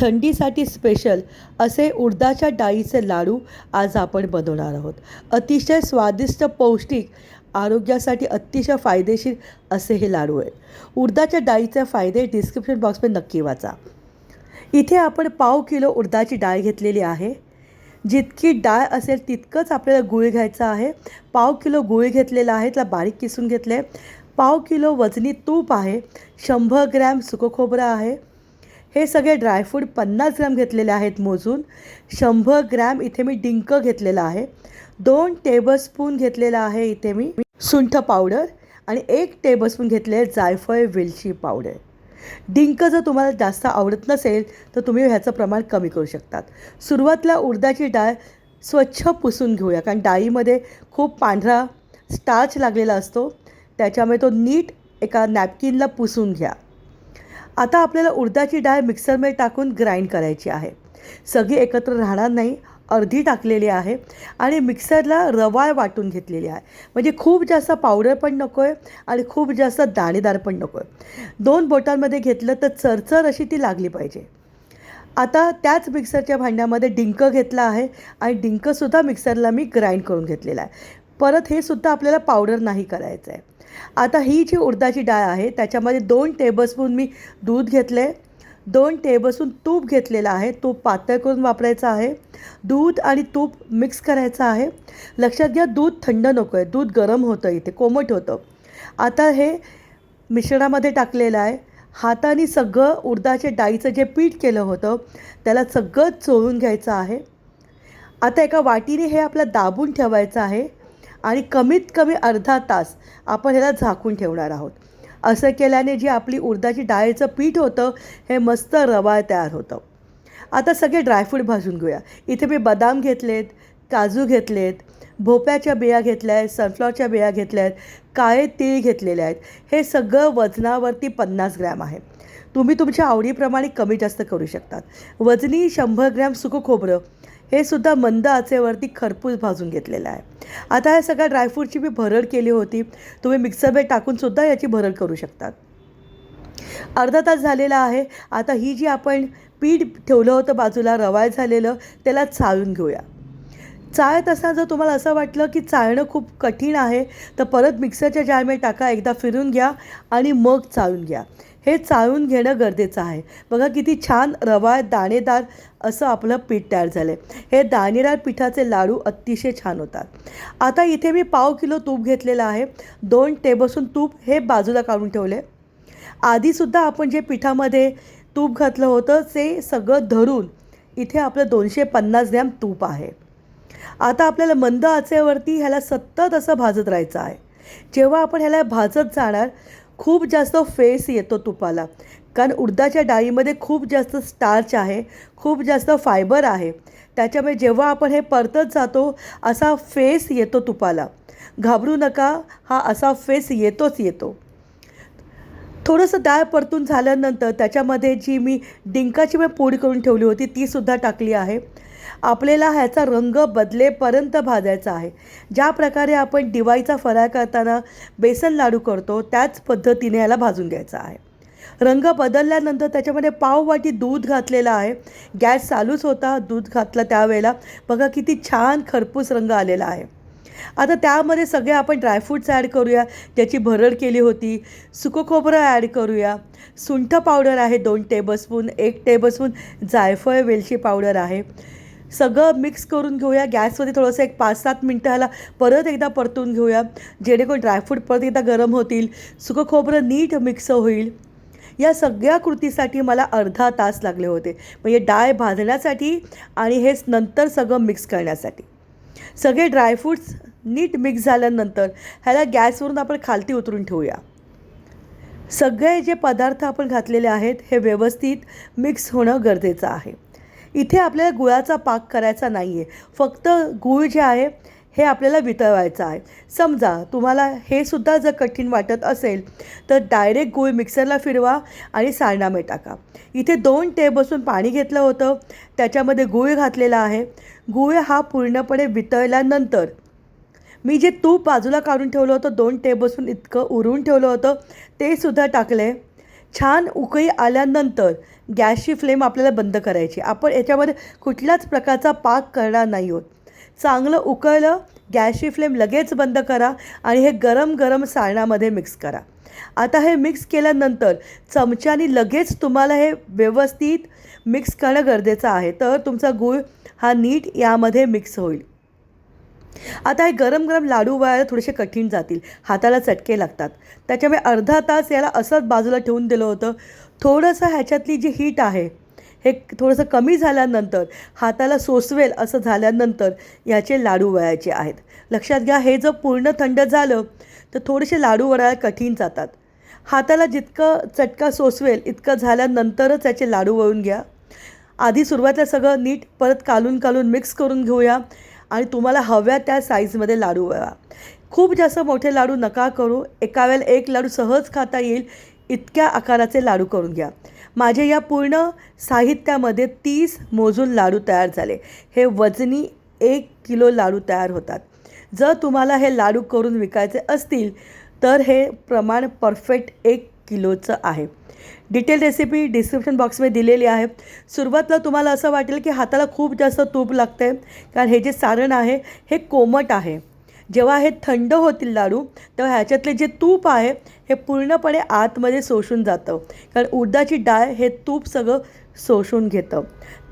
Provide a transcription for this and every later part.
थंडीसाठी स्पेशल असे उडदाच्या डाळीचे लाडू आज आपण बनवणार आहोत. अतिशय स्वादिष्ट पौष्टिक आरोग्यासाठी अतिशय फायदेशीर असे हे लाडू आहेत. उडदाच्या डाळीचे फायदे डिस्क्रिप्शन बॉक्समध्ये नक्की वाचा. इथे आपण पाव किलो उडदाची डाळ घेतलेली आहे. जितकी डाळ असेल तितकंच आपल्याला गुळ घ्यायचं आहे. पाव किलो गुळ घेतलेला आहे त्याला बारीक किसून घेतले पाव किलो वजनी तूप आहे. शंभर ग्रॅम सुकं खोबरं आहे. हे सगळे ड्रायफ्रूट पन्नास ग्रॅम घेतलेले आहेत मोजून. शंभर ग्रॅम इथे मी डिंक घेतलेला आहे. दोन टेबलस्पून घेतलेला आहे इथे मी सुंठ पावडर आणि एक टेबलस्पून घेतले आहे जायफळ वेलची पावडर डिंक जर तुम्हाला जास्त आवडत नसेल तर तुम्ही ह्याचं प्रमाण कमी करू शकतात. सुरुवातीला उडदाची डाळ स्वच्छ पुसून घेऊया कारण डाळीमध्ये खूप पांढरा स्टार्च लागलेला असतो. त्याच्यामुळे तो नीट एका नॅपकिनला पुसून घ्या. आता आपल्याला उडदाची डाळ मिक्सरमध्ये टाकून ग्राइंड करायची आहे. सगळी एकत्र राहणार नाही अर्धी टाकलेली आहे आणि मिक्सरला रवाळ वाटून घेतलेली आहे. म्हणजे खूप जास्त पावडर पण नको आहे आणि खूप जास्त दाणेदार पण नको आहे दोन बोटांमध्ये घेतलं तर चरचर अशी ती लागली पाहिजे. आता त्याच मिक्सरच्या भांड्यामध्ये डिंक घेतला आहे आणि डिंकसुद्धा मिक्सरला मी ग्राइंड करून घेतलेला आहे. परत हे सुद्धा आपल्याला पावडर नाही करायचं आहे आता ही जी उडदाची डाळ आहे त्याच्यामध्ये दोन टेबलस्पून मी दूध घेतलं आहे दोन टेबलस्पून तूप घेतलेलं आहे. तूप पातळ करून वापरायचं आहे. दूध आणि तूप मिक्स करायचं आहे. लक्षात घ्या दूध थंड नको आहे दूध गरम होतं इथे कोमट होतं. आता हे मिश्रणामध्ये टाकलेलं आहे. हाताने सगळं उडदाच्या डाळीचं जे पीठ केलं होतं त्याला सगळं चोळून घ्यायचं आहे. आता एका वाटीने हे आपलं दाबून ठेवायचं आहे. आणि कमीत कमी अर्धा तास आपण ह्याला झाकून ठेवणार आहोत. असं केल्याने जी आपली उडदाची डाळीचं पीठ होतं हे मस्त रवाळ तयार होतं. आता सगळे ड्रायफ्रूट भाजून घेऊया. इथे मी बदाम घेतलेत काजू घेतलेत भोप्याच्या बिया घेतल्या आहेत सनफ्लॉवरच्या बिया घेतल्या आहेत काळे तीळ घेतलेले आहेत. हे सगळं वजनावरती पन्नास ग्रॅम आहे. तुम्ही तुमच्या आवडीप्रमाणे कमी जास्त करू शकतात वजनी शंभर ग्रॅम सुकं खोबरं हे सुद्धा मंद आचेवरती खरपूस भाजून घेतलेलं आहे. आता ह्या सगळ्या ड्रायफ्रूटची मी भरड केली होती. तुम्ही मिक्सरमध्ये टाकूनसुद्धा याची भरड करू शकतात. अर्धा तास झालेला आहे. आता ही जी आपण पीठ ठेवलं होतं बाजूला रवाय झालेलं त्याला चाळून घेऊया. चाळत असताना जर तुम्हाला असं वाटलं की चाळणं खूप कठीण आहे तर परत मिक्सरच्या जाळमध्ये टाका एकदा फिरून घ्या आणि मग चाळून घ्या. हे चाळून घेणं गरजेचं आहे. बघा किती छान रवाळ दाणेदार असं आपलं पीठ तयार झालं आहे हे दाणेदार पिठाचे लाडू अतिशय छान होतात. आता इथे मी पाव किलो तूप घेतलेलं आहे. दोन टेबलस्पून तूप हे बाजूला काढून ठेवले आधीसुद्धा आपण जे पिठामध्ये तूप घातलं होतं ते सगळं धरून इथे आपलं दोनशे पन्नास ग्रॅम तूप आहे. आता आपल्याला मंद आचेवरती ह्याला सतत असं भाजत राहायचं आहे. जेव्हा आपण ह्याला भाजत जाणार खूप जास्त फेस येतो तुपाला. कारण उडदाच्या डाळीमध्ये खूप जास्त स्टार्च आहे खूप जास्त फायबर आहे. त्याच्यामुळे जेव्हा आपण हे परतत जातो असा फेस येतो तुपाला. घाबरू नका हा असा फेस येतोच येतो. थोडंसं डाळ परतून झाल्यानंतर त्याच्यामध्ये जी मी डिंकाची मी पूड करून ठेवली होती तीसुद्धा टाकली आहे. आपल्याला ह्याचा रंग बदलेपर्यंत भाजायचा आहे. ज्या प्रकारे आपण दिवाळीचा फराळ करताना बेसन लाडू करतो त्याच पद्धतीने याला भाजून घ्यायचा आहे. रंग बदलल्यानंतर त्याच्यामध्ये पाववाटी दूध घातलेला आहे. गॅस चालूच होता दूध घातलं त्यावेळेला. बघा किती छान खरपूस रंग आलेला आहे. आता त्यामध्ये सगळे आपण ड्रायफ्रूट्स ॲड करूया. ज्याची भरड केली होती सुकं खोबरं ॲड करूया. सुंठ पावडर आहे दोन टेबलस्पून एक टेबलस्पून जायफळ वेलची पावडर आहे. सगळं मिक्स करून घेऊया. गॅसमध्ये थोडंसं एक पाच सात मिनटं ह्याला परत एकदा परतून घेऊया. जेणेकरून ड्रायफ्रूट परत एकदा गरम होतील. सुकं खोबरं नीट मिक्स होईल. या सगळ्या कृतीसाठी मला अर्धा तास लागले होते. म्हणजे डाळ भाजण्यासाठी आणि हेच नंतर सगळं मिक्स करण्यासाठी. सगळे ड्रायफ्रूट्स नीट मिक्स झाल्यानंतर ह्याला गॅसवरून आपण खालती उतरून ठेवूया. सगळे जे पदार्थ आपण घातलेले आहेत हे व्यवस्थित मिक्स होणं गरजेचं आहे. इथे आपल्याला गुळाचा पाक करायचा नाही आहे फक्त गूळ जे आहे हे आपल्याला वितळवायचं आहे. समजा तुम्हाला हे सुद्धा जर कठीण वाटत असेल तर डायरेक्ट गूळ मिक्सरला फिरवा आणि सारणामध्ये टाका. इथे दोन टेबलस्पून पाणी घेतलं होतं त्याच्यामध्ये गूळ घातलेला आहे. गूळ हा पूर्णपणे वितळल्यानंतर मी जे तूप बाजूला काढून ठेवलं होतं दोन टेबलस्पून इतकं उरून ठेवलं होतं ते सुद्धा टाकलं आहे छान उकळी आल्यानंतर गॅसची फ्लेम आपल्याला बंद करायची. आपण याच्यामध्ये कुठल्याच प्रकारचा पाक करणार नाही आहोत. चांगलं उकळलं गॅसची फ्लेम लगेच बंद करा आणि हे गरम गरम साळणामध्ये मिक्स करा. आता हे मिक्स केल्यानंतर चमच्याने लगेच तुम्हाला हे व्यवस्थित मिक्स करणं गरजेचं आहे. तर तुमचा गूळ हा नीट यामध्ये मिक्स होईल. आता हे गरम गरम लाडू वळायला थोडेसे कठीण जातील. हाताला चटके लागतात. त्याच्यामुळे अर्धा तास याला असंच बाजूला ठेवून दिलं होतं. थोडंसं ह्याच्यातली जी हीट आहे हे थोडंसं कमी झाल्यानंतर हाताला सोसवेल असं झाल्यानंतर याचे लाडू वळायचे आहेत. लक्षात घ्या हे जर पूर्ण थंड झालं तर थोडेसे लाडू वळायला कठीण जातात. हाताला जितकं चटका सोसवेल इतकं झाल्यानंतरच याचे लाडू वळून घ्या. आधी सुरुवातीला सगळं नीट परत कालून कालून मिक्स करून घेऊया. आणि तुम्हाला हव्या त्या साईजमध्ये लाडू व्हावा खूप जास्त मोठे लाडू नका करू. एका वेळेला एक लाडू सहज खाता येईल. इतक्या आकाराचे लाडू करून घ्या. माझे या पूर्ण साहित्यामध्ये तीस मोजून लाडू तयार झाले. हे वजनी एक किलो लाडू तयार होतात. जर तुम्हाला हे लाडू करून विकायचे असतील तर हे प्रमाण परफेक्ट एक किलोचं आहे. डिटेल रेसिपी डिस्क्रिप्शन बॉक्समध्ये दिलेली आहे. सुरुवातीला तुम्हाला असं वाटेल की हाताला खूप जास्त तूप लागते कारण हे जे सारण आहे हे कोमट आहे. जेव्हा हे थंड होतील लाडू तेव्हा ह्याच्यातले जे तूप आहे हे पूर्णपणे आतमध्ये शोषून जातं. कारण उडदाची डाळ हे तूप सगळं शोषून घेतं.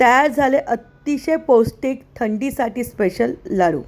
तयार झाले अतिशय पौष्टिक थंडीसाठी स्पेशल लाडू.